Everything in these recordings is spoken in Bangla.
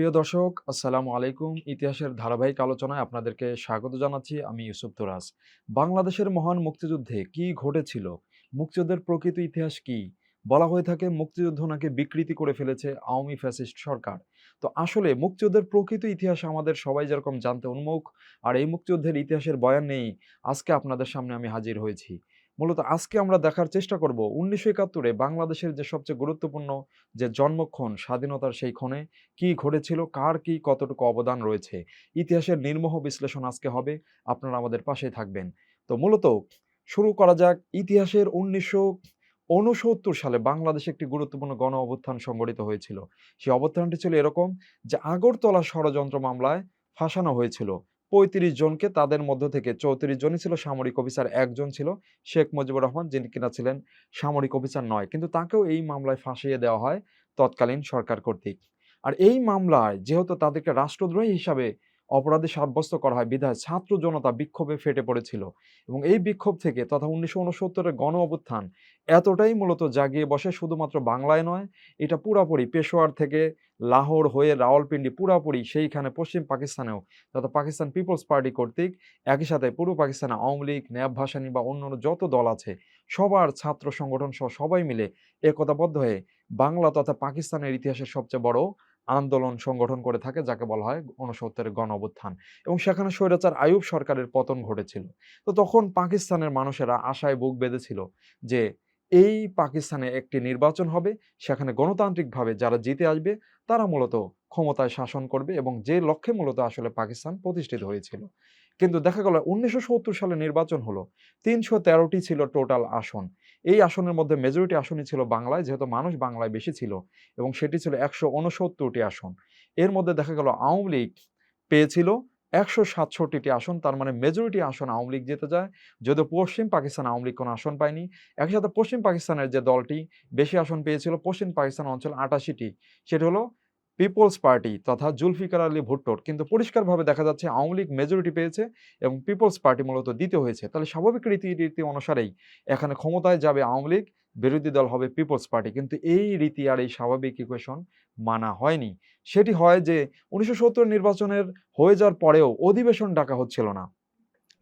প্রিয় দর্শক, আসসালামু আলাইকুম। ইতিহাসের ধারাবাহিক আলোচনায় আপনাদেরকে স্বাগত জানাচ্ছি। আমি ইউসুফ তোরাস বাংলাদেশের মহান মুক্তিযুদ্ধে কি ঘটেছিল? মুক্তিযুদ্ধের প্রকৃত ইতিহাস কি? বলা হয়ে থাকে মুক্তিযুদ্ধ নাকি বিকৃতি করে ফেলেছে আওয়ামী ফ্যাসিস্ট সরকার। তো আসলে মুক্তিযুদ্ধের প্রকৃত ইতিহাস আমাদের সবাই যেরকম জানতে উন্মুখ, আর এই মুক্তিযুদ্ধের ইতিহাসের বয়ান নেই, আজকে আপনাদের সামনে আমি হাজির হয়েছি। মূলত আজকে আমরা দেখার চেষ্টা করব উনিশশো একাত্তরে বাংলাদেশের যে সবচেয়ে গুরুত্বপূর্ণ যে জন্মক্ষণ, স্বাধীনতার সেই ক্ষণে কি ঘটেছিল, কার কি কতটুকু অবদান রয়েছে, ইতিহাসের নির্মোহ বিশ্লেষণ আজকে হবে, আপনারা আমাদের পাশেই থাকবেন। তো মূলত শুরু করা যাক ইতিহাসের উনিশশো উনসত্তর সালে বাংলাদেশে একটি গুরুত্বপূর্ণ গণ অভ্যুত্থান সংগঠিত হয়েছিল। সেই অবস্থানটি ছিল এরকম যে আগরতলা ষড়যন্ত্র মামলায় ফাঁসানো হয়েছিল। পঁয়ত্রিশ জনকে তাদের মধ্য থেকে চৌত্রিশ জনই ছিল সামরিক অফিসার, একজন ছিল শেখ মুজিবুর রহমান যিনি কিনা ছিলেন সামরিক অফিসার নয়। কিন্তু তাকেও এই মামলায় ফাঁসিয়ে দেওয়া হয় তৎকালীন সরকার কর্তৃক। আর এই মামলায় যেহেতু তাদেরকে রাষ্ট্রদ্রোহী হিসাবে অপরাধী সাব্যস্ত করা হয়। বিধায় ছাত্র জনতা বিক্ষোভে ফেটে পড়েছিল এবং এই বিক্ষোভ থেকে তথা উনিশশো উনসত্তরের গণ অভ্যুত্থান এতটাই মূলত জাগিয়ে বসে শুধুমাত্র বাংলায় নয়, এটা পুরাপুরি পেশোয়ার থেকে লাহোর হয়ে রাওয়ালপিন্ডি পুরাপুরি সেইখানে পশ্চিম পাকিস্তানেও তথা পাকিস্তান পিপলস পার্টি কর্তৃক একই সাথে পূর্ব পাকিস্তানে আওয়ামী লীগ ন্যাব ভাসানী বা অন্যান্য যত দল আছে, সবার ছাত্র সংগঠন সহ সবাই মিলে একতাবদ্ধ হয়ে বাংলা তথা পাকিস্তানের ইতিহাসের সবচেয়ে বড় আন্দোলন সংগঠন করে থাকে, যাকে বলা হয় ঊনসত্তরের গণ অভ্যুত্থান এবং সেখানে স্বৈরাচার আয়ুব সরকারের পতন ঘটেছিল। তো তখন পাকিস্তানের মানুষেরা আশায় বুক বেঁধেছিল যে, এই পাকিস্তানে একটি নির্বাচন হবে, সেখানে গণতান্ত্রিকভাবে যারা জিতে আসবে, তারা মূলত ক্ষমতায় শাসন করবে এবং যে লক্ষ্যে মূলত আসলে পাকিস্তান প্রতিষ্ঠিত হয়েছিল। কিন্তু দেখা গেল উনিশশো সত্তর সালে নির্বাচন হলো। তিনশো তেরোটি ছিল টোটাল আসন। এই আসনের মধ্যে মেজরিটি আসনই ছিল বাংলায়, যেহেতু মানুষ বাংলায় বেশি ছিল এবং সেটি ছিল একশো উনসত্তরটি আসন। এর মধ্যে দেখা গেল আওয়ামী লীগ পেয়েছিল একশো সাতষট্টিটি আসন, তার মানে মেজরিটি আসন আওয়ামী লীগ যেতে যায়। যদিও পশ্চিম পাকিস্তান আওয়ামী লীগ কোনো আসন পায়নি। একই সাথে পশ্চিম পাকিস্তানের যে দলটি বেশি আসন পেয়েছিল, পশ্চিম পাকিস্তান অঞ্চল আটাশিটি। সেটি হলো পিপলস পার্টি তথা জুলফিকার আলী ভুট্টোর। কিন্তু পরিষ্কারভাবে দেখা যাচ্ছে আওয়ামী লীগ মেজরিটি পেয়েছে এবং পিপলস পার্টি মূলত দ্বিতীয় হয়েছে। তাহলে স্বাভাবিক রীতি রীতি অনুসারেই এখানে ক্ষমতায় যাবে আওয়ামী লীগ, বিরোধী দল হবে পিপলস পার্টি। কিন্তু এই রীতি আর এই স্বাভাবিক ইকুয়েশন মানা হয়নি। সেটি হয় যে উনিশশো সত্তর নির্বাচনের হয়ে যাওয়ার পরেও অধিবেশন ডাকা হচ্ছিল না।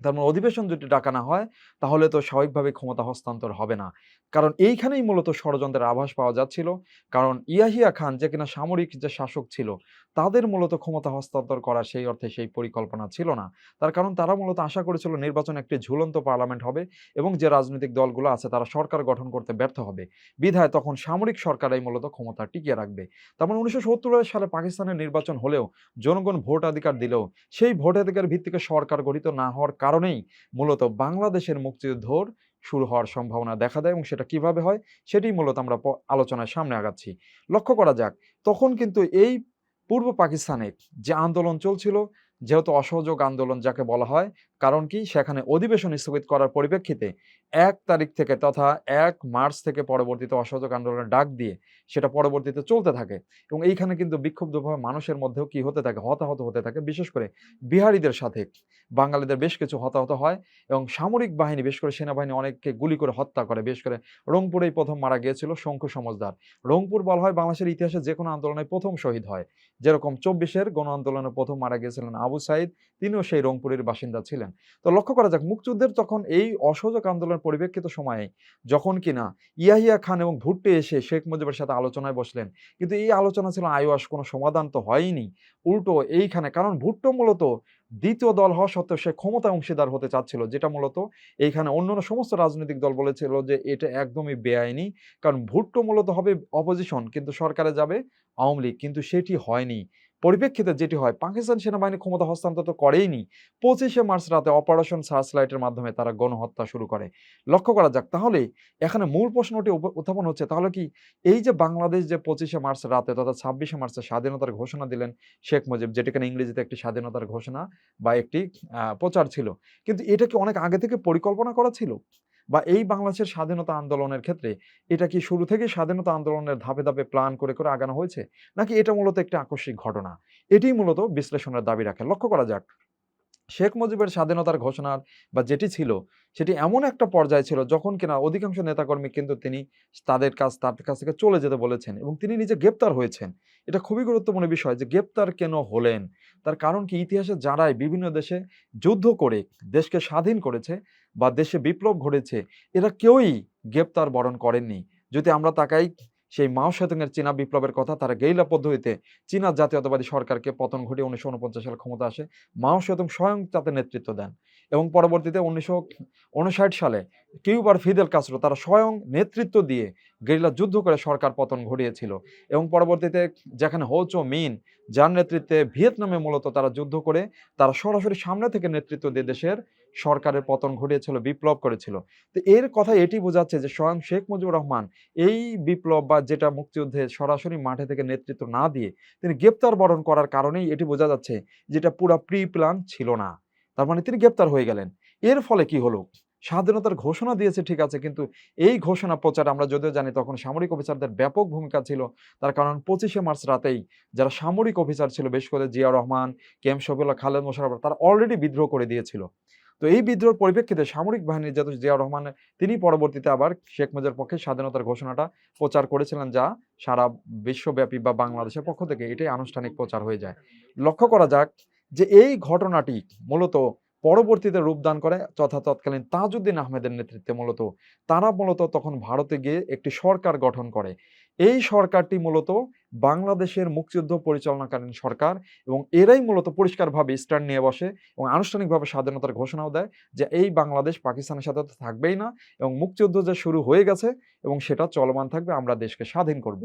তার মানে অধিবেশন যদি ডাকা না হয়, তাহলে তো স্বাভাবিকভাবে ক্ষমতা হস্তান্তর হবে না। কারণ এইখানেই মূলত ষড়যন্ত্রের আভাস পাওয়া যাচ্ছিল। কারণ ইয়াহিয়া খান যে কিনা সামরিক যে শাসক ছিল তাদের মূলত ক্ষমতা হস্তান্তর করা সেই অর্থে সেই পরিকল্পনা ছিল না। তার কারণ তারা মূলত আশা করেছিল নির্বাচন একটি ঝুলন্ত পার্লামেন্ট হবে এবং যে রাজনৈতিক দলগুলো আছে তারা সরকার গঠন করতে ব্যর্থ হবে। বিধায় তখন সামরিক সরকারাই মূলত ক্ষমতা টিকিয়ে রাখবে। তার মানে উনিশশো সালে পাকিস্তানের নির্বাচন হলেও জনগণ ভোটাধিকার দিলেও সেই ভোটাধিকার ভিত্তিকে সরকার গঠিত না হওয়ার কারণেই মূলত বাংলাদেশের মুক্তিযুদ্ধর শুরু হওয়ার সম্ভাবনা দেখা দেয় এবং সেটা কীভাবে হয় সেটি মূলত আমরা আলোচনায় সামনে আগাচ্ছি। লক্ষ্য করা যাক, তখন কিন্তু এই পূর্ব পাকিস্তানের যে আন্দোলন চলছিল যেহেতু অসহযোগ আন্দোলন যাকে বলা হয় কারণ কি? সেখানে অধিবেশন স্থগিত করার পরিপ্রেক্ষিতে এক তারিখ থেকে তথা এক মার্চ থেকে পরবর্তীতে অসহযোগ আন্দোলনের ডাক দিয়ে সেটা পরবর্তীতে চলতে থাকে এবং এইখানে কিন্তু বিক্ষুব্ধভাবে মানুষের মধ্যেও কি হতে থাকে? হতাহত হতে থাকে। বিশেষ করে বিহারিদের সাথে। বাঙালিদের বেশ কিছু হতাহত হয় এবং সামরিক বাহিনী, বিশেষ করে সেনাবাহিনী অনেককে গুলি করে হত্যা করে। বিশেষ করে রংপুরেই প্রথম মারা গিয়েছিল শঙ্কু সমজদার। রংপুর বলা হয় বাংলাদেশের ইতিহাসে যে কোনো আন্দোলনে প্রথম শহীদ হয়। যেরকম চব্বিশের গণ আন্দোলনে প্রথম মারা গিয়েছিলেন আবু সাইদ, তিনিও সেই রংপুরের বাসিন্দা ছিলেন। তো লক্ষ্য করা যাক, মুক্তিযুদ্ধের তখন এই অসহযোগ আন্দোলনের পরিপ্রেক্ষিত সময়ে যখন কিনা ইয়াহিয়া খান এবং ভুট্টে এসে শেখ মুজিবের সাথে আলোচনায় বসলেন, কিন্তু এই আলোচনা ছিল আইওয়াস, কোনো সমাধান তো হয়নি। উল্টো এইখানে, কারণ ভুট্টো মূলত দ্বিতীয় দল হওয়া সত্ত্বেও সে ক্ষমতা অংশীদার হতে চাচ্ছিল, যেটা মূলত এইখানে অন্যান্য সমস্ত রাজনৈতিক দল বলেছিল যে এটা একদমই বেআইনি, কারণ ভুট্টো মূলত হবে অপোজিশন কিন্তু সরকারে যাবে আওয়ামী লীগ, কিন্তু সেটি হয়নি। পরিপ্রেক্ষিতে যেটি হয়, পাকিস্তান সেনাবাহিনী ক্ষমতা হস্তান্তর তো করেইনি। পঁচিশে মার্চ রাতে অপারেশন সার্চলাইটের মাধ্যমে তারা গণহত্যা শুরু করে। লক্ষ্য করা যাক, তাহলে এখানে মূল প্রশ্নটি উত্থাপন হচ্ছে, তাহলে কি এই যে বাংলাদেশ যে পঁচিশে মার্চ রাতে তথা ছাব্বিশে মার্চে স্বাধীনতার ঘোষণা দিলেন শেখ মুজিব, যেটি কিনা ইংরেজিতে একটি স্বাধীনতার ঘোষণা বা একটি প্রচার ছিল। কিন্তু এটা কি অনেক আগে থেকে পরিকল্পনা করা ছিল? বা এই বাংলাদেশের স্বাধীনতা আন্দোলনের ক্ষেত্রে এটা কি শুরু থেকে স্বাধীনতা আন্দোলনের ধাপে ধাপে প্ল্যান করে করে আগানো হয়েছে? নাকি এটা মূলত একটি আকস্মিক ঘটনা? এটি মূলত বিশ্লেষণের দাবি রাখে। লক্ষ্য করা যাক। শেখ মুজিবের স্বাধীনতার ঘোষণার বা যেটি ছিল, সেটি এমন একটা পর্যায়ে ছিল যখন কিনা অধিকাংশ নেতাকর্মী কিন্তু তিনি তাদের কাছ, তার কাছ থেকে চলে যেতে বলেছেন এবং তিনি নিজে গ্রেপ্তার হয়েছেন। এটা খুবই গুরুত্বপূর্ণ বিষয় যে গ্রেপ্তার কেন হলেন? তার কারণ কি? ইতিহাসে যারাই বিভিন্ন দেশে যুদ্ধ করে, দেশকে স্বাধীন করেছে বা দেশে বিপ্লব ঘটেছে, এরা কেউই গ্রেপ্তার বরণ করেননি। যদি আমরা তাকাই সেই মাও সেতুংয়ের চীনা বিপ্লবের কথা, তারা গেইলা পদ্ধতিতে চীনা জাতীয়তাবাদী সরকারকে পতন ঘটিয়ে উনিশশো উনপঞ্চাশ সালে ক্ষমতা আসে। মাও সেতুং স্বয়ং তাতে নেতৃত্ব দেন এবং পরবর্তীতে উনিশশো উনষাট সালে কিউবার ফিদেল কাস্ট্রো তারা স্বয়ং নেতৃত্ব দিয়ে গেরিলা যুদ্ধ করে সরকার পতন ঘটিয়েছিল এবং পরবর্তীতে যেখানে হোচো মিন, যার নেতৃত্বে ভিয়েতনামে মূলত তারা যুদ্ধ করে, তারা সরাসরি সামনে থেকে নেতৃত্ব দিয়ে দেশের সরকারের পতন ঘটিয়েছিল, বিপ্লব করেছিল। তো এর কথা এটি বোঝাচ্ছে যে স্বয়ং শেখ মুজিবুর রহমান এই বিপ্লব বা যেটা মুক্তিযুদ্ধে সরাসরি মাঠে থেকে নেতৃত্ব না দিয়ে তিনি গ্রেপ্তার বরণ করার কারণেই এটি বোঝা যাচ্ছে যেটা পুরো প্রি প্ল্যান ছিল না। তার মানে তিনি গ্রেপ্তার হয়ে গেলেন। এর ফলে কি হলো? স্বাধীনতার ঘোষণা দিয়েছে ঠিক আছে, কিন্তু এই ঘোষণা প্রচার আমরা যদিও জানি তখন সামরিক অফিসারদের ব্যাপক ভূমিকা ছিল। তার কারণ পঁচিশে মার্চ রাতেই যারা সামরিক অফিসার ছিল, বেশ করে জিয়া রহমান কেম শফিউল্লাহ খালেদ মোশারফ তারা অলরেডি বিদ্রোহ করে দিয়েছিল। তো এই বিদ্রোহের পরিপ্রেক্ষিতে সামরিক বাহিনীর যেহেতু জিয়া রহমান তিনি পরবর্তীতে আবার শেখ মুজিবের পক্ষে স্বাধীনতার ঘোষণাটা প্রচার করেছিলেন যা সারা বিশ্বব্যাপী বা বাংলাদেশের পক্ষ থেকে এটাই আনুষ্ঠানিক প্রচার হয়ে যায়। লক্ষ্য করা যাক যে এই ঘটনাটি মূলত পরবর্তীতে রূপদান করে তথা তৎকালীন তাজউদ্দিন আহমেদের নেতৃত্বে মূলত। তারা মূলত তখন ভারতে গিয়ে একটি সরকার গঠন করে। এই সরকারটি মূলত বাংলাদেশের মুক্তিযুদ্ধ পরিচালনাকালীন সরকার এবং এরাই মূলত পরিষ্কারভাবে স্ট্যান্ড নিয়ে বসে এবং আনুষ্ঠানিকভাবে স্বাধীনতার ঘোষণাও দেয় যে এই বাংলাদেশ পাকিস্তানের সাথে তো থাকবেই না এবং মুক্তিযুদ্ধ যে শুরু হয়ে গেছে এবং সেটা চলমান থাকবে, আমরা দেশকে স্বাধীন করব।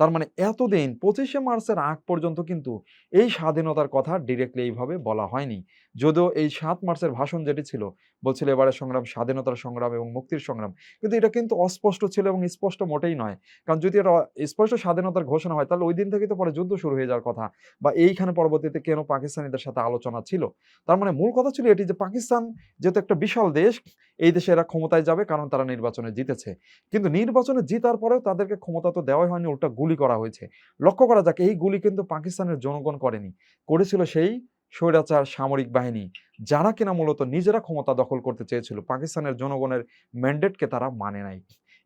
তার মানে এতদিন পঁচিশে মার্চের আগ পর্যন্ত কিন্তু এই স্বাধীনতার কথা ডিরেক্টলি এইভাবে বলা হয়নি। যদিও এই সাত মার্চের ভাষণ যেটি ছিল, বলছিল এবারের সংগ্রাম, স্বাধীনতার সংগ্রাম এবং মুক্তির সংগ্রাম। কিন্তু এটা কিন্তু অস্পষ্ট ছিল এবং স্পষ্ট মোটেই নয়। কারণ যদি এটা স্পষ্ট স্বাধীনতার ঘোষণা হয়, তাহলে ওই দিন থেকে তো পরে যুদ্ধ শুরু হয়ে যাওয়ার কথা। বা এইখানে পরবর্তীতে কেন পাকিস্তানিদের সাথে আলোচনা ছিল? তার মানে মূল কথা ছিল এটি যে পাকিস্তান যেহেতু একটা বিশাল দেশ, এই দেশে এরা ক্ষমতায় যাবে কারণ তারা নির্বাচনে জিতেছে। কিন্তু নির্বাচনে জিতার পরেও তাদেরকে ক্ষমতা তো দেওয়াই হয়নি, উল্টা গুলি করা হয়েছে। লক্ষ্য করা যাক, এই গুলি কিন্তু পাকিস্তানের জনগণ করেনি। করেছিল সেই স্বৈরাচার সামরিক বাহিনী, যারা কিনা মূলত নিজেরা ক্ষমতা দখল করতে চেয়েছিল। পাকিস্তানের জনগণের ম্যান্ডেটকে তারা মানে নাই।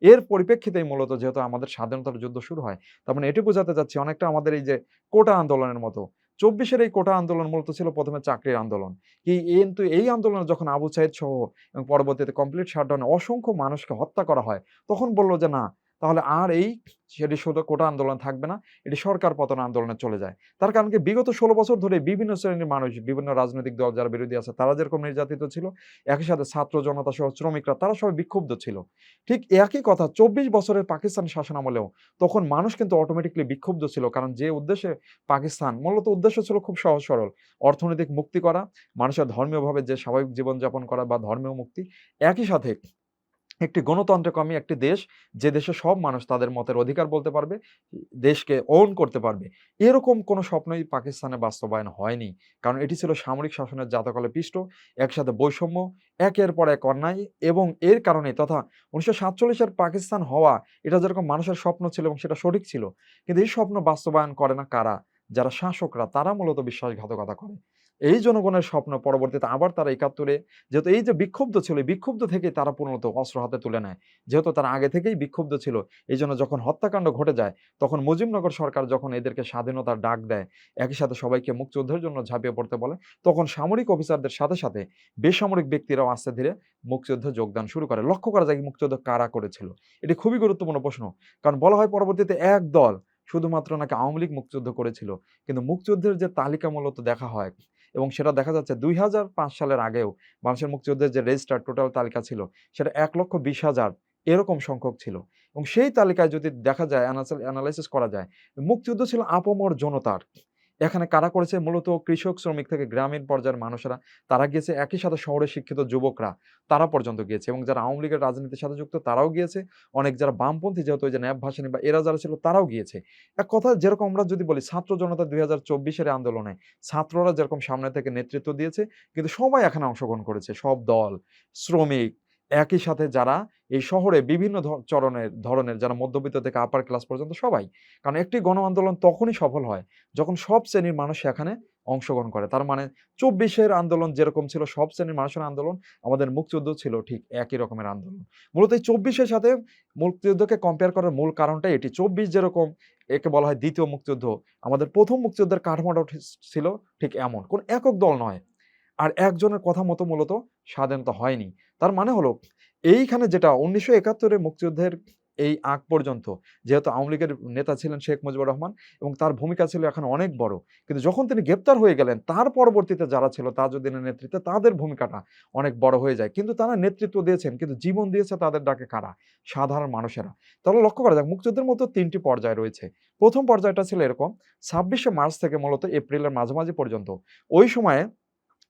এর পরিপ্রেক্ষিতে মূলত যেহেতু আমাদের স্বাধীনতার যুদ্ধ শুরু হয়, তার মানে এটি বোঝাতে চাচ্ছি অনেকটা আমাদের এই যে কোটা আন্দোলনের মতো। চব্বিশের এই কোটা আন্দোলন মূলত ছিল প্রথমে চাকরির আন্দোলন। কিন্তু এই আন্দোলনে যখন আবু সাইদ সহ এবং পরবর্তীতে কমপ্লিট শাটডাউনে অসংখ্য মানুষকে হত্যা করা হয়, তখন বলল যে না তাহলে আর এই সেটি শুধু কোটা আন্দোলন থাকবে না, এটি সরকার পতন আন্দোলনে চলে যায়। তার কারণ কি, বিগত ষোলো বছর ধরে বিভিন্ন শ্রেণির মানুষ, বিভিন্ন রাজনৈতিক দল যারা বিরোধী আছে, তারা যেরকম নির্যাতিত ছিল, একই সাথে ছাত্র জনতা সহ শ্রমিকরা, তারা সবাই বিক্ষুব্ধ ছিল। ঠিক একই কথা, চব্বিশ বছরের পাকিস্তান শাসন আমলেও তখন মানুষ কিন্তু অটোমেটিকলি বিক্ষুব্ধ ছিল, কারণ যে উদ্দেশ্যে পাকিস্তান, মূলত উদ্দেশ্য ছিল খুব সহজ সরল, অর্থনৈতিক মুক্তি করা, মানুষের ধর্মীয়ভাবে যে স্বাভাবিক জীবনযাপন করা বা ধর্মীয় মুক্তি, একই সাথে একটি গণতন্ত্রকামী একটি দেশ, যে দেশে সব মানুষ তাদের মতের অধিকার বলতে পারবে, দেশকে ওন করতে পারবে। এরকম কোনো স্বপ্নই পাকিস্তানে বাস্তবায়ন হয়নি। কারণ এটি ছিল সামরিক শাসনের জাতকলে পিষ্ট একসাথে বৈষম্য, একের পর এক অন্যায় এবং এর কারণে তথা উনিশশো সাতচল্লিশের পাকিস্তান হওয়া, এটা যেরকম মানুষের স্বপ্ন ছিল এবং সেটা সঠিক ছিল। কিন্তু এই স্বপ্ন বাস্তবায়ন করে না কারা? যারা শাসকরা, তারা মূলত বিশ্বাসঘাতকতা করে। এই জনগণের স্বপ্ন পরবর্তীতে আবার তারা একাত্তরে, যেহেতু এই যে বিক্ষুব্ধ ছিল বিক্ষুব্ধ থেকেই তারা পূর্ণত অস্ত্র হাতে তুলে নেয়। যেহেতু তারা আগে থেকেই বিক্ষুব্ধ ছিল, এই জন্য যখন হত্যাকাণ্ড ঘটে যায়, তখন মুজিবনগর সরকার যখন এদেরকে স্বাধীনতার ডাক দেয়, একই সাথে সবাইকে মুক্তিযুদ্ধের জন্য ঝাঁপিয়ে পড়তে বলে, তখন সামরিক অফিসারদের সাথে সাথে বেসামরিক ব্যক্তিরাও আস্তে ধীরে মুক্তিযুদ্ধে যোগদান শুরু করে। লক্ষ্য করা যায় মুক্তিযুদ্ধ কারা করেছিল। এটি খুবই গুরুত্বপূর্ণ প্রশ্ন, কারণ বলা হয় পরবর্তীতে এক দল শুধুমাত্র নাকি আওয়ামী লীগ মুক্তিযুদ্ধ করেছিল, কিন্তু মুক্তিযুদ্ধের যে তালিকা মূলত দেখা হয় এবং সেটা দেখা যাচ্ছে দুই হাজার পাঁচ সালের আগেও মানুষের মুক্তিযুদ্ধের যে রেজিস্টার টোটাল তালিকা ছিল, সেটা এক লক্ষ বিশ হাজার এরকম সংখ্যক ছিল। এবং সেই তালিকায় যদি দেখা যায়, অ্যানালাইসিস করা যায়, মুক্তিযুদ্ধ ছিল আপমর জনতার। এখানে কারা করেছে? মূলত কৃষক, শ্রমিক থেকে গ্রামীণ পর্যায়ের মানুষেরা। তারা গিয়েছে একই সাথে শহরে শিক্ষিত যুবকরা। তারা পর্যন্ত গিয়েছে এবং যারা আওয়ামী লীগের রাজনীতির সাথে যুক্ত, তারাও গিয়েছে। অনেক যারা বামপন্থী, যেহেতু ওই যে ন্যাব ভাসানী বা এরা যারা ছিল, তারাও গিয়েছে। এক কথা যেরকম আমরা যদি বলি, ছাত্র জনতা দুই হাজার চব্বিশের আন্দোলনে ছাত্ররা যেরকম সামনে থেকে নেতৃত্ব দিয়েছে, কিন্তু সবাই এখানে অংশগ্রহণ করেছে। সব দল, শ্রমিক একই সাথে যারা এই শহরে বিভিন্ন চরণের, ধরনের যারা মধ্যবিত্ত থেকে আপার ক্লাস পর্যন্ত সবাই, কারণ একটি গণ আন্দোলন তখনই সফল হয় যখন সব শ্রেণির মানুষ এখানে অংশগ্রহণ করে। তার মানে চব্বিশের আন্দোলন যেরকম ছিল, সব শ্রেণির মানুষের আন্দোলন আমাদের মুক্তিযুদ্ধ ছিল ঠিক একই রকমের আন্দোলন। মূলত এই চব্বিশের সাথে মুক্তিযুদ্ধকে কম্পেয়ার করার মূল কারণটা এটি। চব্বিশ যেরকম একে বলা হয় দ্বিতীয় মুক্তিযুদ্ধ, আমাদের প্রথম মুক্তিযুদ্ধের কাঠামোটা ছিল ঠিক এমন। কোন একক দল নয়। আর একজনের কথা মতো মূলত স্বাধীনতা হয়নি। তার মানে হলো, এইখানে যেটা উনিশশো একাত্তরের মুক্তিযুদ্ধের এই আগ পর্যন্ত, যেহেতু আওয়ামী লীগের নেতা ছিলেন শেখ মুজিবুর রহমান এবং তার ভূমিকা ছিল এখন অনেক বড়, কিন্তু যখন তিনি গ্রেপ্তার হয়ে গেলেন, তার পরবর্তীতে যারা ছিল তাজউদ্দিনের নেতৃত্বে, তাদের ভূমিকাটা অনেক বড় হয়ে যায়। কিন্তু তারা নেতৃত্ব দিয়েছেন, কিন্তু জীবন দিয়েছে তাদের ডাকে কারা? সাধারণ মানুষেরা। তাহলে লক্ষ্য করা যাক, মুক্তিযুদ্ধের মতো তিনটি পর্যায় রয়েছে। প্রথম পর্যায়টা ছিল এরকম, ছাব্বিশে মার্চ থেকে মূলত এপ্রিলের মাঝামাঝি পর্যন্ত। ওই সময়ে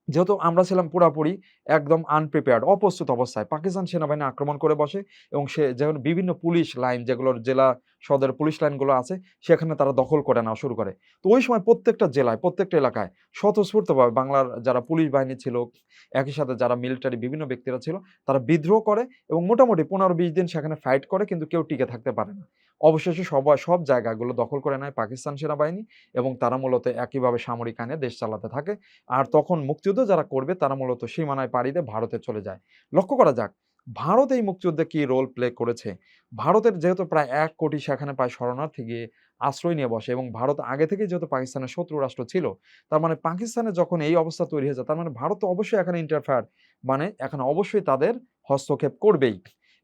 যেহেতু আমরা ছিলাম পুরাপুরি একদম আনপ্রিপেয়ার্ড অপ্রস্তুত অবস্থায়। পাকিস্তান সেনাবাহিনী আক্রমণ করে বসে এবং সে যেমন বিভিন্ন পুলিশ লাইন যেগুলোর জেলা সদর পুলিশ লাইনগুলো আছে, সেখানে তারা দখল করে নেওয়া শুরু করে। তো ওই সময় প্রত্যেকটা জেলায়, প্রত্যেকটা এলাকায় স্বতঃস্ফূর্তভাবে বাংলার যারা পুলিশ বাহিনী ছিল, একই সাথে যারা মিলিটারি বিভিন্ন ব্যক্তিরা ছিল, তারা বিদ্রোহ করে এবং মোটামুটি পনেরো বিশ দিন সেখানে ফাইট করে, কিন্তু কেউ টিকে থাকতে পারে না। অবশেষে সবাই সব জায়গাগুলো দখল করে নেয় পাকিস্তান সেনাবাহিনী এবং তারা মূলত একইভাবে সামরিক আইনে দেশ চালাতে থাকে। আর তখন মুক্তিযুদ্ধ যারা করবে, তারা মূলত সীমানায় পাড়ি দিয়ে ভারতে চলে যায়। লক্ষ্য করা যাক, ভারত এই মুক্তিযুদ্ধে কি রোল প্লে করেছে? ভারতের যেহেতু প্রায় এক কোটি সেখানে প্রায় শরণার্থী গিয়ে আশ্রয় নিয়ে বসে এবং ভারত আগে থেকে যেহেতু পাকিস্তানের শত্রু রাষ্ট্র ছিল, তার মানে পাকিস্তানে যখন এই অবস্থা তৈরি হয়েছে তার মানে ভারত তো অবশ্যই এখানে ইন্টারফেয়ার মানে এখানে অবশ্যই তাদের হস্তক্ষেপ করবেই।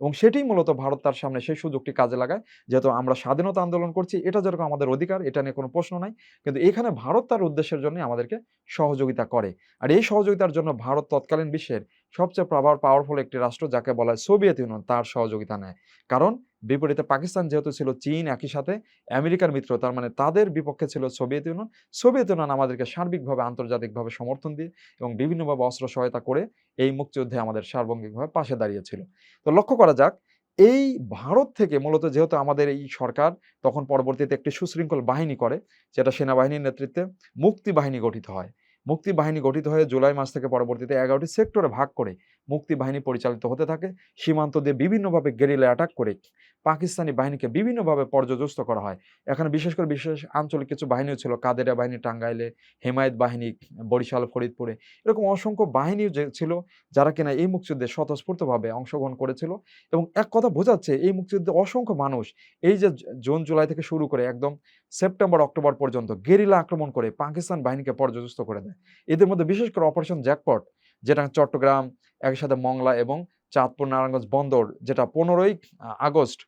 এবং সেটাই মূলত ভারত তার সামনে সেই সুযোগটি কাজে লাগায়, যেহেতু আমরা স্বাধীনতা আন্দোলন করছি, এটা যেরকম আমাদের অধিকার, এটা নিয়ে কোনো প্রশ্ন নাই। কিন্তু এখানে ভারত তার উদ্দেশ্যের জন্য আমাদেরকে সহযোগিতা করে। আর এই সহযোগিতার জন্য ভারত তৎকালীন বিশ্বের সবচেয়ে প্রভাব পাওয়ারফুল একটি রাষ্ট্র, যাকে বলা হয় সোভিয়েত ইউনিয়ন তার সহযোগিতা নেয়। কারণ বিপরীতে পাকিস্তান যেহেতু ছিল চীন একই সাথে, আমেরিকার মিত্র, তার মানে তাদের বিপক্ষে ছিল সোভিয়েত ইউনিয়ন। সোভিয়েত ইউনিয়ন আমাদেরকে সার্বিকভাবে, আন্তর্জাতিকভাবে সমর্থন দিয়ে এবং বিভিন্নভাবে অস্ত্র সহায়তা করে এই মুক্তিযুদ্ধে আমাদের সার্বঙ্গিকভাবে পাশে দাঁড়িয়েছিল। তো লক্ষ্য করা যাক, এই ভারত থেকে মূলত যেহেতু আমাদের এই সরকার তখন পরবর্তীতে একটি সুশৃঙ্খল বাহিনী করে, যেটা সেনাবাহিনীর নেতৃত্বে মুক্তি বাহিনী গঠিত হয়। মুক্তি বাহিনী গঠিত হয়ে জুলাই মাস থেকে পরবর্তীতে এগারোটি সেক্টরে ভাগ করে মুক্তি বাহিনী পরিচালিত হতে থাকে। সীমান্ত দিয়ে বিভিন্নভাবে গেরিলা অ্যাটাক করে পাকিস্তানি বাহিনীকে বিভিন্নভাবে পর্যদস্ত করা হয়। এখানে বিশেষ করে বিশেষ আঞ্চলিক কিছু বাহিনীও ছিল কাদেরা বাহিনী, টাঙ্গাইলে, হেমায়েত বাহিনী, বরিশাল, ফরিদপুরে। এরকম অসংখ্য বাহিনী যে ছিল, যারা কিনা এই মুক্তিযুদ্ধে স্বতঃস্ফূর্তভাবে অংশগ্রহণ করেছিল এবং এক কথা বোঝাচ্ছে, এই মুক্তিযুদ্ধে অসংখ্য মানুষ, এই যে জুন, জুলাই থেকে শুরু করে একদম সেপ্টেম্বর, অক্টোবর পর্যন্ত গেরিলা আক্রমণ করে পাকিস্তান বাহিনীকে পর্যদস্ত করে দেয়। এদের মধ্যে বিশেষ করে অপারেশন জ্যাকপট যেটা চট্টগ্রাম একই সাথে মংলা এবং চাঁদপুর নারায়ণগঞ্জ বন্দর, যেটা পনেরোই আগস্ট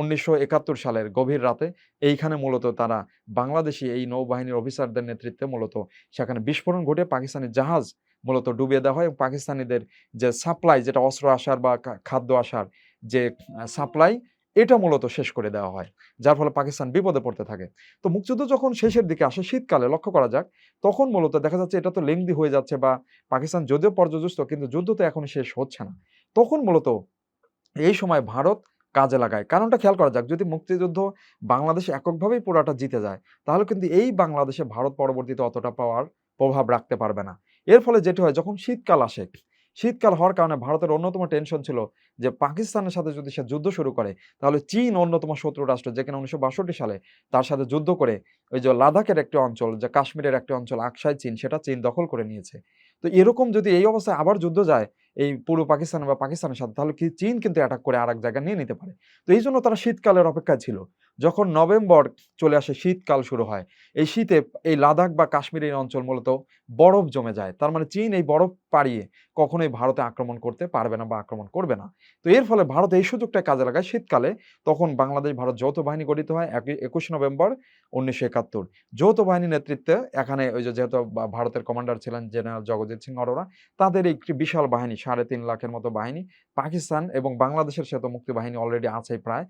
উনিশশো একাত্তর সালের গভীর রাতে এইখানে মূলত তারা বাংলাদেশি এই নৌবাহিনীর অফিসারদের নেতৃত্বে মূলত সেখানে বিস্ফোরণ ঘটে পাকিস্তানি জাহাজ মূলত ডুবিয়ে দেওয়া হয় এবং পাকিস্তানিদের যে সাপ্লাই, যেটা অস্ত্র আসার বা খাদ্য আসার যে সাপ্লাই এটা মূলত শেষ করে দেওয়া হয়, যার ফলে পাকিস্তান বিপদে পড়তে থাকে। তো মুক্তিযুদ্ধ যখন শেষের দিকে আসে, শীতকালে লক্ষ্য করা যাক, তখন মূলত দেখা যাচ্ছে এটা তো লেংদি হয়ে যাচ্ছে বা পাকিস্তান যদিও পর্যদস্ত কিন্তু যুদ্ধ তো এখন শেষ হচ্ছে না। তখন মূলত এই সময় ভারত কাজে লাগায়। কারণটা খেয়াল করা যাক, যদি মুক্তিযুদ্ধ বাংলাদেশে এককভাবেই পুরাটা জিতে যায়, তাহলে কিন্তু এই বাংলাদেশে ভারত পরবর্তীতে অতটা পাওয়ার প্রভাব রাখতে পারবে না। এর ফলে যেটি হয়, যখন শীতকাল আসে শীতকাল হওয়ার কারণে ভারতের অন্যতম টেনশন ছিল যে পাকিস্তানের সাথে যদি সে যুদ্ধ শুরু করে, তাহলে চীন অন্যতম শত্রু রাষ্ট্র যেখানে উনিশশো বাষট্টি সালে তার সাথে যুদ্ধ করে ওই যে লাদাখের একটি অঞ্চল, যে কাশ্মীরের একটি অঞ্চল, আকসাই চীন, সেটা চীন দখল করে নিয়েছে। তো এরকম যদি এই অবস্থায় আবার যুদ্ধ যায়, এই পূর্ব পাকিস্তান বা পাকিস্তানের সাথে, তাহলে কি চীন কিন্তু অ্যাটাক করে আর এক জায়গা নিয়ে নিতে পারে? তো এই জন্য তারা শীতকালের অপেক্ষায় ছিল। যখন নভেম্বর চলে আসে, শীতকাল শুরু হয়, এই শীতে এই লাদাখ বা কাশ্মীরের অঞ্চল মূলত বরফ জমে যায়। তার মানে চীন এই বরফ পাড়িয়ে কখনোই ভারতে আক্রমণ করতে পারবে না বা আক্রমণ করবে না। তো এর ফলে ভারত এই সুযোগটা কাজে লাগায় শীতকালে। তখন বাংলাদেশ, ভারত যৌথ বাহিনী গঠিত হয় একই একুশ নভেম্বর উনিশশো একাত্তর। যৌথ বাহিনীর নেতৃত্বে এখানে ওই যে যেহেতু ভারতের কমান্ডার ছিলেন জেনারেল জগজিৎ সিং অরোরা, তাদের একটি বিশাল বাহিনী, সাড়ে তিন লাখের মতো বাহিনী, পাকিস্তান এবং বাংলাদেশের সাথে মুক্তি বাহিনী অলরেডি আছে প্রায়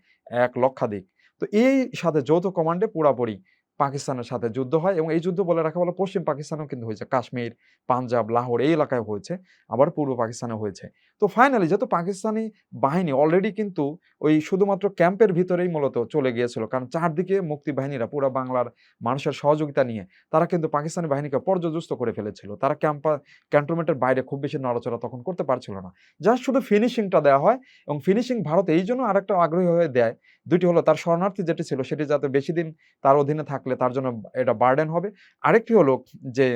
এক লক্ষাধিক। তো এই সাথে যৌথ কমান্ডে পুরাপুরি পাকিস্তানের সাথে যুদ্ধ হয় এবং এই যুদ্ধ বলে রাখা বলে পশ্চিম পাকিস্তানেও কিন্তু হয়েছে। কাশ্মীর, পাঞ্জাব, লাহোর এই এলাকায় হয়েছে, আবার পূর্ব পাকিস্তানে হয়েছে। তো ফাইনালি যেহেতু পাকিস্তানি বাহিনী অলরেডি কিন্তু ওই শুধুমাত্র ক্যাম্পের ভিতরেই মূলত চলে গিয়েছিল, কারণ চারদিকে মুক্তি বাহিনীরা পুরো বাংলার মানুষের সহযোগিতা নিয়ে তারা কিন্তু পাকিস্তানি বাহিনীকে পর্যদস্ত করে ফেলেছিল। তারা ক্যাম্পা ক্যান্টনমেন্টের বাইরে খুব বেশি নড়াচড়া তখন করতে পারছিল না। জাস্ট শুধু ফিনিশিংটা দেওয়া হয় এবং ফিনিশিং ভারত এই জন্য আরেকটা আগ্রহী হয়ে দেয় দুটি হলো তার শরণার্থী যেটি ছিল সেটি যাতে বেশি দিন তার অধীনে থাকলে তার জন্য এটা বার্ডেন হবে। আরেকটি হলো যে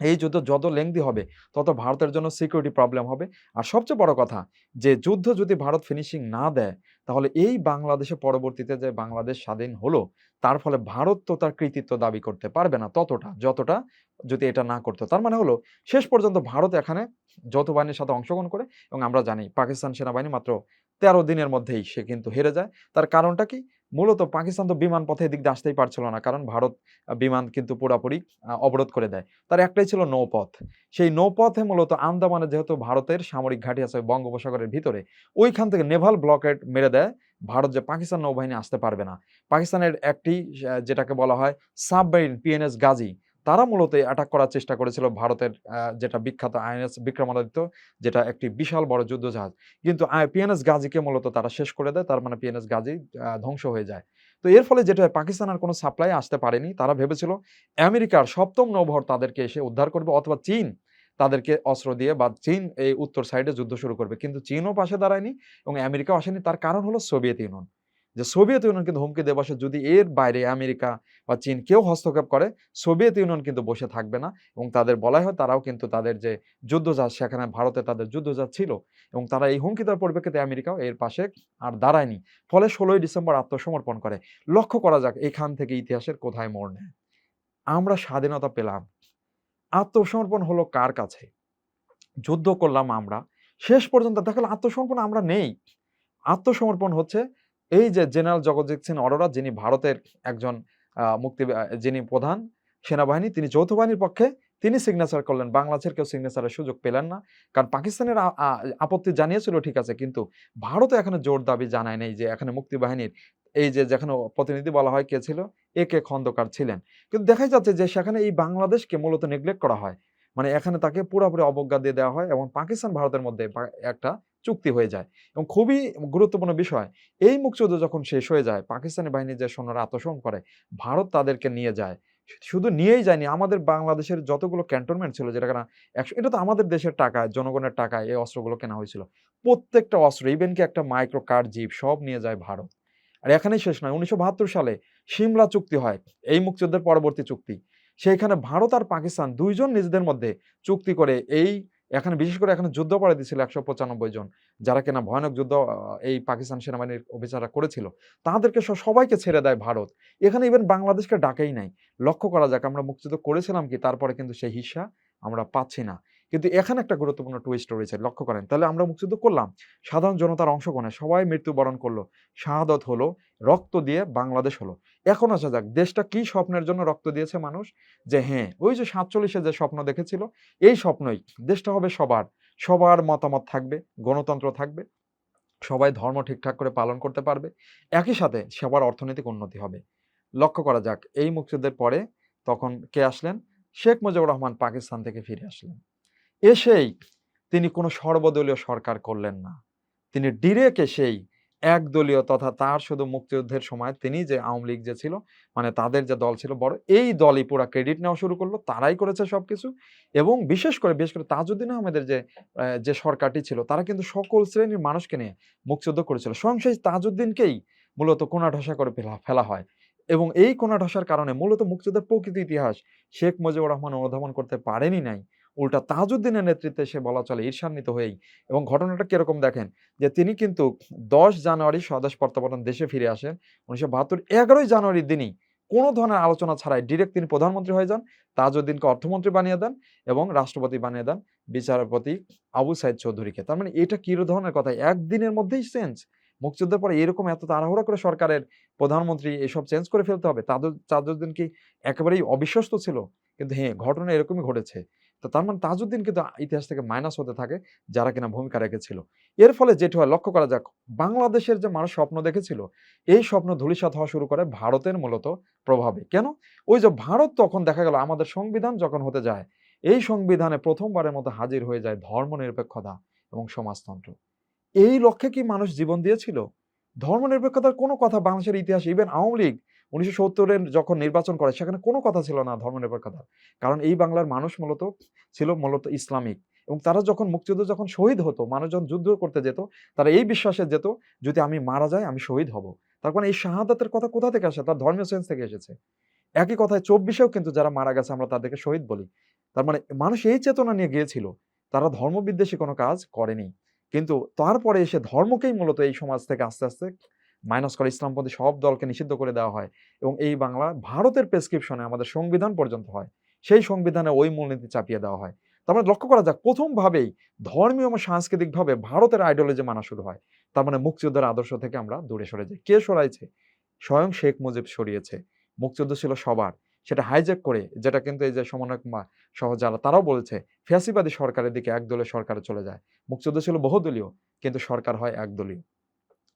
এই যুদ্ধ যত লেংদি হবে, তত ভারতের জন্য সিকিউরিটি প্রবলেম হবে। আর সবচেয়ে বড় কথা, যে যুদ্ধ যদি ভারত ফিনিশিং না দেয়, তাহলে এই বাংলাদেশে পরবর্তীতে যে বাংলাদেশ স্বাধীন হলো, তার ফলে ভারত তো তার কৃতিত্ব দাবি করতে পারবে না ততটা, যতটা যদি এটা না করতো। তার মানে হলো, শেষ পর্যন্ত ভারত এখানে যৌথ বাহিনীর সাথে অংশগ্রহণ করে এবং আমরা জানি পাকিস্তান সেনাবাহিনী মাত্র তেরো দিনের মধ্যেই সে কিন্তু হেরে যায়। তার কারণটা কি? মূলত পাকিস্তান তো বিমান পথে এদিক দিয়ে আসতেই পারছিল না, কারণ ভারত বিমান কিন্তু পুরাপুরি অবরোধ করে দেয়। তার একটাই ছিল নৌপথ। সেই নৌপথে মূলত আন্দামানে যেহেতু ভারতের সামরিক ঘাঁটি আছে বঙ্গোপসাগরের ভিতরে, ওইখান থেকে নেভাল ব্লকেট মেরে দেয়। ভারত যে পাকিস্তান নৌবাহিনী আসতে পারবে না। পাকিস্তানের একটি যেটাকে বলা হয় সাবমেরিন, পিএনএস গাজী তারা মূলত অ্যাটাক করার চেষ্টা করেছিল ভারতের যেটা বিখ্যাত আইএনএস বিক্রমাদিত্য, যেটা একটি বিশাল বড় যুদ্ধজাহাজ। কিন্তু পিএনএস গাজীকে মূলত তারা শেষ করে দেয়, তার মানে পিএনএস গাজী ধ্বংস হয়ে যায়। তো এর ফলে যেটা হয়, পাকিস্তান আর কোনো সাপ্লাই আসতে পারেনি। তারা ভেবেছিল, আমেরিকার সপ্তম নৌবহর তাদেরকে এসে উদ্ধার করবে, অথবা চীন তাদেরকে অস্ত্র দিয়ে বা চীন এই উত্তর সাইডে যুদ্ধ শুরু করবে। কিন্তু চীনও পাশে দাঁড়ায়নি এবং আমেরিকাও আসেনি। তার কারণ হলো সোভিয়েত ইউনিয়ন। যে সোভিয়েত ইউনিয়ন কিন্তু হুমকি দিয়ে বসে, যদি এর বাইরে আমেরিকা বা চীন কেউ হস্তক্ষেপ করে, সোভিয়েত ইউনিয়ন কিন্তু বসে থাকবে না এবং তাদের বলাই হয় তারাও কিন্তু তাদের যে যুদ্ধজাহাজ, সেখানে ভারতে তাদের যুদ্ধজাহাজ ছিল এবং তারা এই হুমকি দেওয়ার পরিপ্রেক্ষিতে আমেরিকাও এর পাশে আর দাঁড়ায়নি। ফলে ষোলোই ডিসেম্বর আত্মসমর্পণ করে। লক্ষ্য করা যাক এখান থেকে ইতিহাসের কোথায় মোড় নেয়। আমরা স্বাধীনতা পেলাম। আত্মসমর্পণ হলো কার কাছে? যুদ্ধ করলাম আমরা। শেষ পর্যন্ত দেখা গেল আত্মসমর্পণ আমরা নেই। আত্মসমর্পণ হচ্ছে এই যে জেনারেল জগজিৎ সিং অরোরা, যিনি ভারতের একজন মুক্তি যিনি প্রধান সেনাবাহিনী, তিনি যৌথ বাহিনীর পক্ষে তিনি সিগনেচার করলেন। বাংলাদেশের কেউ সিগনেচারের সুযোগ পেলেন না। কারণ পাকিস্তানের আপত্তি জানিয়েছিল, ঠিক আছে, কিন্তু ভারতও এখানে জোর দাবি জানায় নেই যে এখানে মুক্তি বাহিনীর এই যে যেখানে প্রতিনিধি বলা হয় কে ছিল এ কে খন্দকার ছিলেন। কিন্তু দেখাই যাচ্ছে যে সেখানে এই বাংলাদেশকে মূলত নেগলেক্ট করা হয়। মানে এখানে তাকে পুরোপুরি অবজ্ঞা দিয়ে দেওয়া হয় এবং পাকিস্তান ভারতের মধ্যে একটা চুক্তি হয়ে যায়। এবং খুবই গুরুত্বপূর্ণ বিষয়, এই মুক্তিযুদ্ধ যখন শেষ হয়ে যায়, পাকিস্তানি বাহিনী যে সৈন্যরা আত্মসমর্পণ করে, ভারত তাদেরকে নিয়ে যায়। শুধু নিয়েই যায়নি, আমাদের বাংলাদেশের যতগুলো ক্যান্টনমেন্ট ছিল, যেটা কেনা একশো, এটা তো আমাদের দেশের টাকায় জনগণের টাকায় এই অস্ত্রগুলো কেনা হয়েছিল। প্রত্যেকটা অস্ত্র ইভেন কি একটা মাইক্রো কার জিপ সব নিয়ে যায় ভারত। আর এখানেই শেষ নয়, উনিশশো সালে সিমলা চুক্তি হয়, এই মুক্তিযুদ্ধের পরবর্তী চুক্তি। সেইখানে ভারত আর পাকিস্তান দুইজন নিজেদের মধ্যে চুক্তি করে এই, এখানে বিশেষ করে এখানে যুদ্ধ করে দিয়েছিল একশো পঁচানব্বই জন, যারা কিনা ভয়ানক যুদ্ধ এই পাকিস্তান সেনাবাহিনীর অফিসাররা করেছিল, তাদেরকে সবাইকে ছেড়ে দেয় ভারত। এখানে ইভেন বাংলাদেশকে ডাকেই নাই। লক্ষ্য করা যাক, আমরা মুক্তিযুদ্ধ করেছিলাম কি, তারপরে কিন্তু সেই হিসা আমরা পাচ্ছি না। কিন্তু এখানে একটা গুরুত্বপূর্ণ টুইস্ট রয়েছে, লক্ষ্য করেন। তাহলে আমরা মুক্তিযুদ্ধ করলাম। সাধারণ জনতার অংশগ্রহণে সবাই মৃত্যুবরণ করল। শাহাদত হলো, রক্ত দিয়ে বাংলাদেশ হলো। এখন আসা যাক, দেশটা কি স্বপ্নের জন্য রক্ত দিয়েছে মানুষ? যে হ্যাঁ ওই যে সাতচল্লিশে যে স্বপ্ন দেখেছিল, এই স্বপ্নই। দেশটা হবে সবার। সবার মতামত থাকবে, গণতন্ত্র থাকবে। সবাই ধর্ম ঠিকঠাক করে পালন করতে পারবে। একই সাথে সবার অর্থনৈতিক উন্নতি হবে। লক্ষ্য করা যাক, এই মুক্তিযুদ্ধের পরে তখন কে আসলেন? শেখ মুজিবুর রহমান পাকিস্তান থেকে ফিরে আসলেন। এসেই তিনি কোনো সর্বদলীয় সরকার করলেন না। তিনি ডিরেক্ট এসেই একদলীয় তথা তার শুধু মুক্তিযুদ্ধের সময় তিনি যে আওয়ামী লীগ যে ছিল মানে তাদের যে দল ছিল বড় এই দলই পুরো ক্রেডিট নেওয়া শুরু করল, তারাই করেছে সব কিছু এবং বিশেষ করে বিশেষ করে তাজউদ্দিন আহমেদের যে যে সরকারটি ছিল, তারা কিন্তু সকল শ্রেণির মানুষকে নিয়ে মুক্তিযুদ্ধ করেছিল। স্বয়ং সেই তাজউদ্দিনকেই মূলত কোনা ঢসা করে ফেলা ফেলা হয়। এবং এই কোনা ঢসার কারণে মূলত মুক্তিযুদ্ধের প্রকৃত ইতিহাস শেখ মুজিবুর রহমান অনুধাবন করতে পারেনি নাই। উল্টা তাজউদ্দিনের নেতৃত্বে সে বলা চলে, ঈর্ষান্বিত হয়েই। এবং ঘটনাটা কীরকম দেখেন? যে তিনি কিন্তু দশ জানুয়ারি স্বদেশ প্রত্যাবর্তন দেশে ফিরে আসেন। উনিশশো বাহাত্তর এগারোই জানুয়ারির দিনই কোনো ধরনের আলোচনা ছাড়াই ডিরেক্ট তিনি প্রধানমন্ত্রী হয়ে যান তাজউদ্দিনকে অর্থমন্ত্রী বানিয়ে দেন এবং রাষ্ট্রপতি বানিয়ে দেন বিচারপতি আবু সাইদ চৌধুরীকে। তার মানে এটা কি ধরনের কথা? একদিনের মধ্যেই চেঞ্জ মুক্তিযুদ্ধের পরে এরকম এত তাড়াহুড়া করে সরকারের প্রধানমন্ত্রী এসব চেঞ্জ করে ফেলতে হবে? তাদের তাজউদ্দিন কি একেবারেই অবিশ্বস্ত ছিল? কিন্তু হ্যাঁ ঘটনা এরকমই ঘটেছে। তো তার মানে তাজউদ্দিন কিন্তু ইতিহাস থেকে মাইনাস হতে থাকে, যারা কিনা ভূমিকা রেখেছিল। এর ফলে যেটি হয়, লক্ষ্য করা যাক, বাংলাদেশের যে মানুষ স্বপ্ন দেখেছিল, এই স্বপ্ন ধূলিসাৎ হওয়া শুরু করে ভারতের মূলত প্রভাবে। কেন? ওই যে ভারত তখন দেখা গেল আমাদের সংবিধান যখন হতে যায়, এই সংবিধানে প্রথমবারের মতো হাজির হয়ে যায় ধর্মনিরপেক্ষতা এবং সমাজতন্ত্র। এই লক্ষ্যে কি মানুষ জীবন দিয়েছিল? ধর্মনিরপেক্ষতার কোনো কথা বাংলাদেশের ইতিহাসে ইভেন আওয়ামী লীগ উনিশশো সত্তরের যখন নির্বাচন করে, সেখানে কোনো কথা ছিল না ধর্মনিরপেক্ষতার। কারণ এই বাংলার মানুষ মূলত ছিল মূলত ইসলামিক। এবং তারা যখন মুক্তিযুদ্ধ যখন শহীদ হতো মানুষ যখন যুদ্ধ করতে যেত, তারা এই বিশ্বাসে যেত, যদি আমি মারা যাই, আমি শহীদ হব। তার কারণে এই শাহাদাতের কথা কোথা থেকে আসে? তার ধর্মীয় সেন্স থেকে এসেছে। একই কথায় চব্বিশেও কিন্তু যারা মারা গেছে, আমরা তাদেরকে শহীদ বলি। তার মানে মানুষ এই চেতনা নিয়ে গিয়েছিল, তারা ধর্মবিদ্বেষী কোনো কাজ করেনি। কিন্তু তারপরে এসে ধর্মকেই মূলত এই সমাজ থেকে আস্তে আস্তে মাইনাস করে ইসলামপন্থী সব দলকে নিষিদ্ধ করে দেওয়া হয় এবং এই বাংলা ভারতের প্রেসক্রিপশনে আমাদের সংবিধান পর্যন্ত হয়। সেই সংবিধানে ওই মূলনীতি চাপিয়ে দেওয়া হয়। তার মানে লক্ষ্য করা যাক, প্রথমভাবেই ধর্মীয় এবং সাংস্কৃতিকভাবে ভারতের আইডিওলজি মানা শুরু হয়। তার মানে মুক্তিযোদ্ধার আদর্শ থেকে আমরা দূরে সরে যাই। কে সরাইছে? স্বয়ং শেখ মুজিব সরিয়েছে। মুক্তিযুদ্ধ ছিল সবার। সেটা হাইজ্যাক করে, যেটা কিন্তু এই যে সমন্বয়ক সহ যারা তারাও বলেছে, ফ্যাসিবাদী সরকারের দিকে একদলীয় সরকারে চলে যায়। মুক্তিযুদ্ধ ছিল বহুদলীয়, কিন্তু সরকার হয় একদলীয়।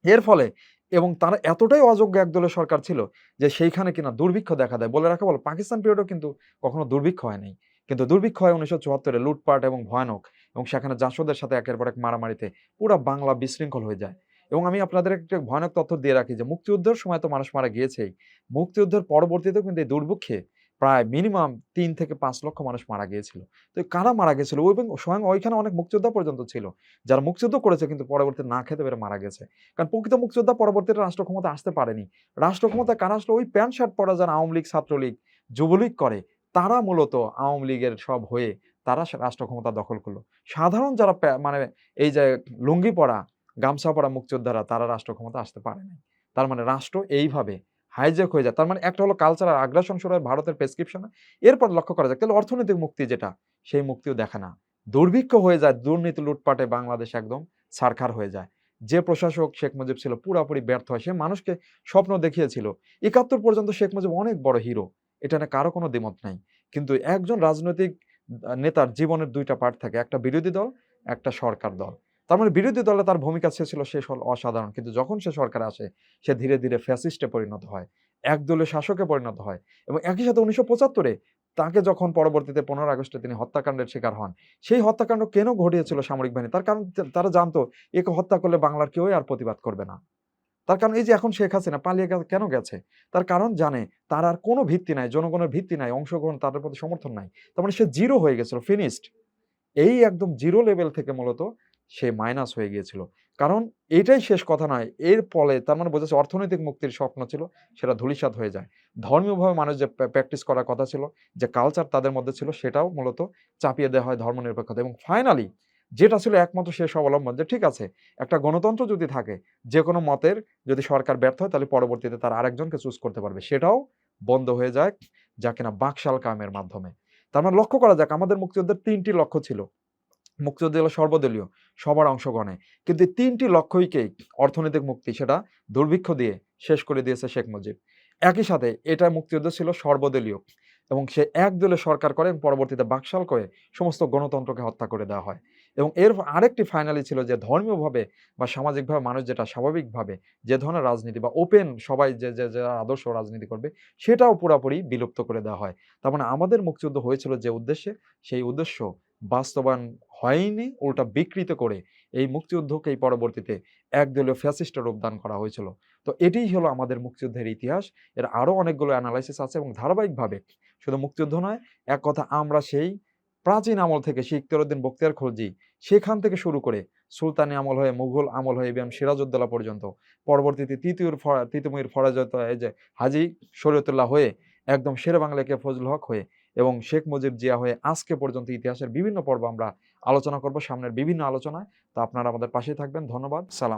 এর ফলে এবং তারা এতটাই অযোগ্য একদলের সরকার ছিল যে সেইখানে কিনা দুর্ভিক্ষ দেখা দেয়। বলে রাখা বলো, পাকিস্তান পিরিয়ডও কিন্তু কখনো দুর্ভিক্ষ হয় নাই। কিন্তু দুর্ভিক্ষ হয় উনিশশো চুয়াত্তরে লুটপাট এবং ভয়ানক এবং সেখানে জাসদের সাথে একের পর এক মারামারিতে পুরো বাংলা বিশৃঙ্খল হয়ে যায়। এবং আমি আপনাদের একটা ভয়ানক তথ্য দিয়ে রাখি যে, মুক্তিযুদ্ধের সময় তো মানুষ মারা গিয়েছেই। মুক্তিযুদ্ধের পরবর্তীতেও কিন্তু এই দুর্ভিক্ষে প্রায় মিনিমাম তিন থেকে পাঁচ লক্ষ মানুষ মারা গিয়েছিল। তো কারা মারা গেছিল ওই স্বয়ং ওইখানে অনেক মুক্তিযোদ্ধা পর্যন্ত ছিল। যারা মুক্তিযুদ্ধ করেছে কিন্তু পরবর্তীতে না খেতে পেরে মারা গেছে। কারণ প্রকৃত মুক্তিযোদ্ধা পরবর্তীতে রাষ্ট্র ক্ষমতা আসতে পারেনি। রাষ্ট্র ক্ষমতা কারা আসলে? ওই প্যান্ট শার্ট পরা যারা আওয়ামী লীগ ছাত্রলীগ, যুবলীগ করে, তারা মূলত আওয়ামী লীগের সব হয়ে তারা রাষ্ট্র ক্ষমতা দখল করল। সাধারণ যারা মানে এই যে লুঙ্গি পরা, গামছা পরা মুক্তিযোদ্ধারা, তারা রাষ্ট্র ক্ষমতা আসতে পারে নাই। তার মানে রাষ্ট্র এইভাবে হাইজ্যাক হয়ে যায়। তার মানে একটা হলো কালচারাল আগ্রাসন শুরু হয় ভারতের প্রেসক্রিপশনে এরপর লক্ষ্য করা যায় তাহলে অর্থনৈতিক মুক্তি যেটা, সেই মুক্তিও দেখা না। দুর্ভিক্ষ হয়ে যায়, দুর্নীতি লুটপাটে বাংলাদেশ একদম সারখার হয়ে যায়। যে প্রশাসক শেখ মুজিব ছিল পুরাপুরি ব্যর্থ হয়। সে মানুষকে স্বপ্ন দেখিয়েছিল। একাত্তর পর্যন্ত শেখ মুজিব অনেক বড় হিরো এটা না কারও কোনো দ্বিমত নাই। কিন্তু একজন রাজনৈতিক নেতার জীবনের দুইটা পার্ট থাকে। একটা বিরোধী দল, একটা সরকার দল। তার মানে বিরোধী দলে তার ভূমিকা সে ছিল সে অসাধারণ। কিন্তু যখন সে সরকারে আসে, সে ধীরে ধীরে ফ্যাসিস্টে পরিণত হয় একদলীয় শাসকে পরিণত হয় এবং একই সাথে উনিশশো পঁচাত্তরে তাকে যখন পরবর্তীতে পনেরো আগস্টে তিনি হত্যাকাণ্ডের শিকার হন, সেই হত্যাকাণ্ড কেন ঘটিয়েছিল সামরিক বাহিনী? তার কারণ তারা জানতো, একে হত্যা করলে বাংলার কেউই আর প্রতিবাদ করবে না। তার কারণ এই যে এখন শেখ হাসিনা পালিয়ে কেন গেছে? তার কারণ জানে, তার আর কোনো ভিত্তি নাই, জনগণের ভিত্তি নাই, অংশগ্রহণ তাদের প্রতি সমর্থন নাই। তার মানে সে জিরো হয়ে গেছিল ফিনিশড এই একদম জিরো লেভেল থেকে মূলত সে মাইনাস হয়ে গিয়েছিল। কারণ এটাই শেষ কথা নয়, এর ফলে তার মানে বোঝাচ্ছে অর্থনৈতিক মুক্তির স্বপ্ন ছিল, সেটা ধূলিসাৎ হয়ে যায়। ধর্মীয়ভাবে মানুষ যে প্র্যাকটিস করার কথা ছিল, যে কালচার তাদের মধ্যে ছিল, সেটাও মূলত চাপিয়ে দেওয়া হয় ধর্মনিরপেক্ষতা। এবং ফাইনালি যেটা ছিল একমাত্র শেষ অবলম্বন, যে ঠিক আছে, একটা গণতন্ত্র যদি থাকে যে কোনো মতের যদি সরকার ব্যর্থ হয়, তাহলে পরবর্তীতে তার আরেকজনকে চুজ করতে পারবে। সেটাও বন্ধ হয়ে যায় যা কিনা বাকশাল কামের মাধ্যমে। তার মানে লক্ষ্য করা যাক, আমাদের মুক্তিযুদ্ধের তিনটি লক্ষ্য ছিল। মুক্তিযুদ্ধ হলো সর্বদলীয় সবার অংশগ্রহণে। কিন্তু তিনটি লক্ষ্যইকেই অর্থনৈতিক মুক্তি, সেটা দুর্ভিক্ষ দিয়ে শেষ করে দিয়েছে শেখ মুজিব। একই সাথে এটা মুক্তিযুদ্ধ ছিল সর্বদলীয় এবং সে একদলীয় সরকার করে পরবর্তীতে বাকশাল করে সমস্ত গণতন্ত্রকে হত্যা করে দেওয়া হয়। এবং এর আরেকটি ফাইনালি ছিল যে ধর্মীয়ভাবে বা সামাজিকভাবে মানুষ যেটা স্বাভাবিকভাবে যে ধরনের রাজনীতি বা ওপেন সবাই যে যে যে আদর্শ রাজনীতি করবে, সেটাও পুরোপুরি বিলুপ্ত করে দেওয়া হয়। তার মানে আমাদের মুক্তিযুদ্ধ হয়েছিল যে উদ্দেশ্যে, সেই উদ্দেশ্য বাস্তবায়ন হয়নি, উল্টা বিকৃত করে এই মুক্তিযুদ্ধকেই পরবর্তীতে একদলীয় ফ্যাসিস্ট রূপদান করা হয়েছিল। তো এটিই হলো আমাদের মুক্তিযুদ্ধের ইতিহাস। এর আরও অনেকগুলো অ্যানালাইসিস আছে এবং ধারাবাহিকভাবে শুধু মুক্তিযুদ্ধ নয়, এক কথা আমরা সেই প্রাচীন আমল থেকে সেই ইখতিয়ারউদ্দিন বখতিয়ার খলজি সেখান থেকে শুরু করে সুলতানি আমল হয়ে মুঘল আমল হয়ে এবং সিরাজউদ্দৌলা পর্যন্ত, পরবর্তীতে তৃতীয় তৃতীয় ফরাজত, এই যে হাজি শরীয়তুল্লাহ হয়ে একদম শেরে বাংলাকে ফজল হক হয়ে এবং শেখ মুজিব জিয়া হয়ে আজকে পর্যন্ত ইতিহাসের বিভিন্ন পর্ব আমরা আলোচনা করব, সামনের বিভিন্ন আলোচনায়। তো আপনারা আমাদের পাশে থাকবেন। ধন্যবাদ। সালাম।